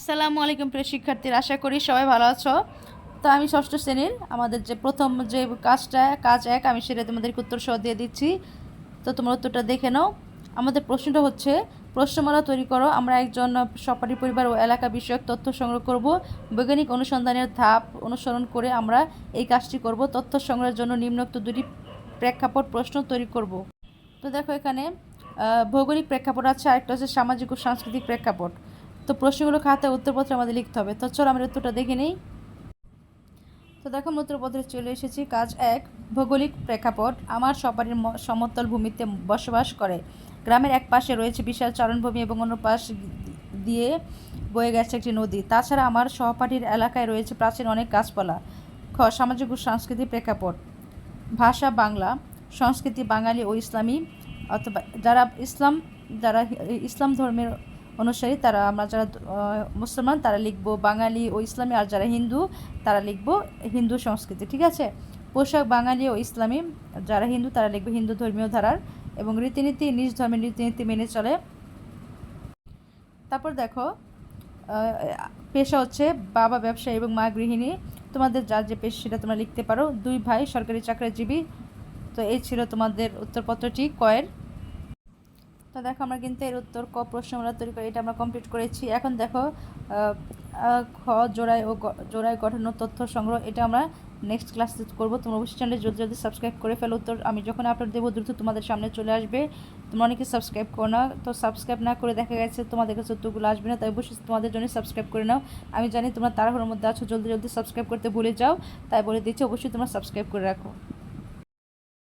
আসসালামু আলাইকুম প্রিয় শিক্ষার্থীরা, আশা করি সবাই ভালো আছো। তো আমি ষষ্ঠ শ্রেণির, আমাদের যে প্রথম যে কাজটা, কাজ এক, আমি সেটা তোমাদেরকে উত্তর সহ দিয়ে দিচ্ছি। তো তোমার উত্তরটা দেখে নাও। আমাদের প্রশ্নটা হচ্ছে, প্রশ্নমালা তৈরি করো, আমরা একজন সপারি পরিবার ও এলাকা বিষয়ক তথ্য সংগ্রহ করব। বৈজ্ঞানিক অনুসন্ধানের ধাপ অনুসরণ করে আমরা এই কাজটি করব। তথ্য সংগ্রহের জন্য নিম্নোক্ত দুটি প্রেক্ষাপট প্রশ্ন তৈরি করব। তো দেখো এখানে ভৌগোলিক প্রেক্ষাপট আছে, আরেকটা হচ্ছে সামাজিক ও সাংস্কৃতিক প্রেক্ষাপট। তো প্রশ্নগুলো খাতায় উত্তরপত্র আমাদের লিখতে হবে। তো চলো আমরা উত্তরটা দেখে নিই। তো দেখো উত্তরপত্রে চলে এসেছি। কাজ এক, ভৌগোলিক প্রেক্ষাপট। আমার ম- সমতল ভূমিতে বসবাস করে। গ্রামের এক পাশে রয়েছে বিশাল চারণভূমি এবং অন্য পাশ দিয়ে বয়ে গেছে একটি নদী। তাছাড়া আমার সহপাঠীর এলাকায় রয়েছে প্রাচীন অনেক গাছপালা। খ, সামাজিক ও সাংস্কৃতিক প্রেক্ষাপট। ভাষা বাংলা। সংস্কৃতি বাঙালি ও ইসলামী। অথবা যারা ইসলাম যারা ইসলাম ধর্মের অনুসারী তারা আমরা যারা মুসলমান তারা লিখব বাঙালি ও ইসলামী, আর যারা হিন্দু তারা লিখব হিন্দু সংস্কৃতি, ঠিক আছে? পোশাক বাঙালি ও ইসলামী, যারা হিন্দু তারা লিখবে হিন্দু ধর্মীয় ধারার এবং রীতিনীতি, নিজ ধর্মের রীতিনীতি মেনে চলে। তারপর দেখো পেশা হচ্ছে বাবা ব্যবসায়ী এবং মা গৃহিণী। তোমাদের যার যে পেশা সেটা তোমরা লিখতে পারো। দুই ভাই সরকারি চাকরিজীবী। তো এই ছিল তোমাদের উত্তরপত্রটি, কয়ের। তো দেখো আমরা কিন্তু এর উত্তর ক প্রশ্ন আমরা তৈরি করে, এটা আমরা কমপ্লিট করেছি। এখন দেখো খ, জোড়ায় ও জোড়ায় গঠন তথ্য সংগ্রহ, এটা আমরা নেক্সট ক্লাসে করব। তোমরা অবশ্যই চ্যানেলে জলদি জলদি সাবস্ক্রাইব করে ফেলো। উত্তর আমি যখন আপলোড দেবো, দ্রুত তোমাদের সামনে চলে আসবে। তোমরা অনেকে সাবস্ক্রাইব করো না, তো সাবস্ক্রাইব না করে দেখা গেছে তোমাদের কাছে উত্তরগুলো আসবে না, তাই অবশ্যই তোমাদের জন্য সাবস্ক্রাইব করে নাও। আমি জানি তোমরা তাড়াহুড়োর মধ্যে আছো, জলদি জলদি সাবস্ক্রাইব করতে ভুলে যাও, তাই বলে দিচ্ছি, অবশ্যই তোমরা সাবস্ক্রাইব করে রাখো।